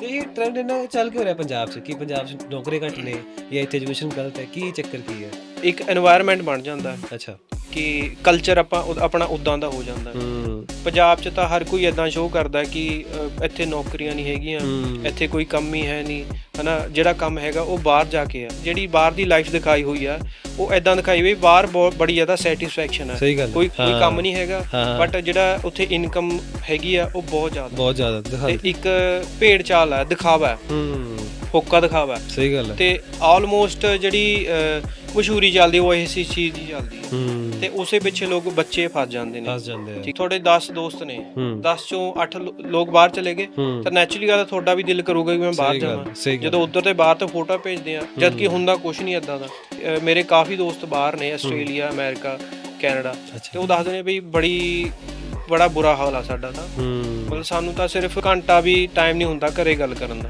ਤੇ ਇਹ ਟ੍ਰੈਂਡ ਇਹਨਾਂ ਚੱਲ ਕੇ ਹੋ ਰਿਹਾ ਪੰਜਾਬ 'ਚ? ਕਿ ਪੰਜਾਬ 'ਚ ਨੌਕਰੀ ਘੱਟ ਨੇ ਜਾਂ ਇੱਥੇ ਐਜੂਕੇਸ਼ਨ ਗਲਤ ਹੈ? ਕੀ ਚੱਕਰ ਕੀ ਹੈ? ਇੱਕ এনवायरमेंट ਬਣ ਜਾਂਦਾ। ਅੱਛਾ। ਕਿ ਕਲਚਰ ਆਪਾਂ ਆਪਣਾ ਉਦਾਂ ਦਾ ਹੋ ਜਾਂਦਾ ਪੰਜਾਬ 'ਚ ਤਾਂ ਹਰ ਕੋਈ ਇਦਾਂ ਸ਼ੋਅ ਕਰਦਾ ਕਿ ਇੱਥੇ ਨੌਕਰੀਆਂ ਨਹੀਂ ਹੈਗੀਆਂ। ਇੱਥੇ ਕੋਈ ਕੰਮ ਹੀ ਹੈ ਨਹੀਂ ਹਨਾ? ਜਿਹੜਾ ਕੰਮ ਹੈਗਾ ਉਹ ਬਾਹਰ ਜਾ ਕੇ ਆ। ਜਿਹੜੀ ਬਾਹਰ ਦੀ ਲਾਈਫ ਦਿਖਾਈ ਹੋਈ ਆ ਉਹ ਇਦਾਂ ਦਿਖਾਈ ਹੋਈ ਬਾਹਰ ਬਹੁਤ ਬੜੀ ਜ਼ਿਆਦਾ ਸੈਟੀਸਫੈਕਸ਼ਨ ਹੈ। ਕੋਈ ਕੋਈ। ਕੰਮ ਨਹੀਂ ਹੈਗਾ। ਬਟ ਜਿਹੜਾ ਉੱਥੇ ਇਨਕਮ ਹੈਗੀ ਆ ਉਹ ਬਹੁਤ ਜ਼ਿਆਦਾ। ਬਹੁਤ ਜ਼ਿਆਦਾ ਤੇ ਇੱਕ ਭੇਡ ਚਾਲ ਹੈ ਦਿਖਾਵਾ। ਹੂੰ। ਹੋਕਾ ਦਿਖਾਵਾ। ਹੈ। ਸਹੀ ਗੱਲ ਹੈ। ਤੇ ਆਲਮੋਸਟ ਜਿਹੜੀ ਮਸ਼ਹੂਰੀ ਚੱਲਦੀ ਉਹ ਇਸੇ ਚੀਜ਼ ਦੀ ਚੱਲਦੀ ਹੈ। ਹੂੰ। ਤੇ ਉਸੇ ਪਿੱਛੇ ਲੋਕ ਬੱਚੇ ਫਸ ਜਾਂਦੇ ਨੇ। ਫਸ ਜਾਂਦੇ ਆ। ਠੀਕ ਤੁਹਾਡੇ 10 ਦੋਸਤ ਨੇ। ਹੂੰ। 10 ਚੋਂ 8 ਲੋਕ ਬਾਹਰ ਚਲੇ ਗਏ। ਹੂੰ। ਤਾਂ ਨੈਚੁਰਲੀ ਗੱਲ ਤੁਹਾਡਾ ਵੀ ਦਿਲ ਕਰੂਗਾ ਕਿ ਮੈਂ ਬਾਹਰ ਸਹੀ ਗੱਲ, ਜਾਵਾਂ। ਗੱਲ। ਜਦੋਂ ਉੱਧਰ ਤੇ ਬਾਹਰ ਤੋਂ ਫੋਟੋ ਭੇਜਦੇ ਆ ਜਦ ਕਿ ਹੁੰਦਾ ਕੁਝ ਨਹੀਂ ਇਦਾਂ ਦਾ। ਮੇਰੇ ਕਾਫੀ ਦੋਸਤ ਬਾਹਰ ਨੇ ਆਸਟ੍ਰੇਲੀਆ ਅਮਰੀਕਾ ਕੈਨੇਡਾ। ਤੇ ਉਹ ਦੱਸਦੇ ਨੇ ਵੀ ਬੜੀ ਬੜਾ ਬੁਰਾ ਹਾਲ ਆ ਸਾਡਾ ਤਾਂ। ਹੂੰ। ਮਤਲਬ ਸਾਨੂੰ ਤਾਂ ਸਿਰਫ ਘੰਟਾ ਵੀ ਟਾਈਮ ਨਹੀਂ ਹੁੰਦਾ ਘਰੇ ਗੱਲ ਕਰਨ ਦਾ।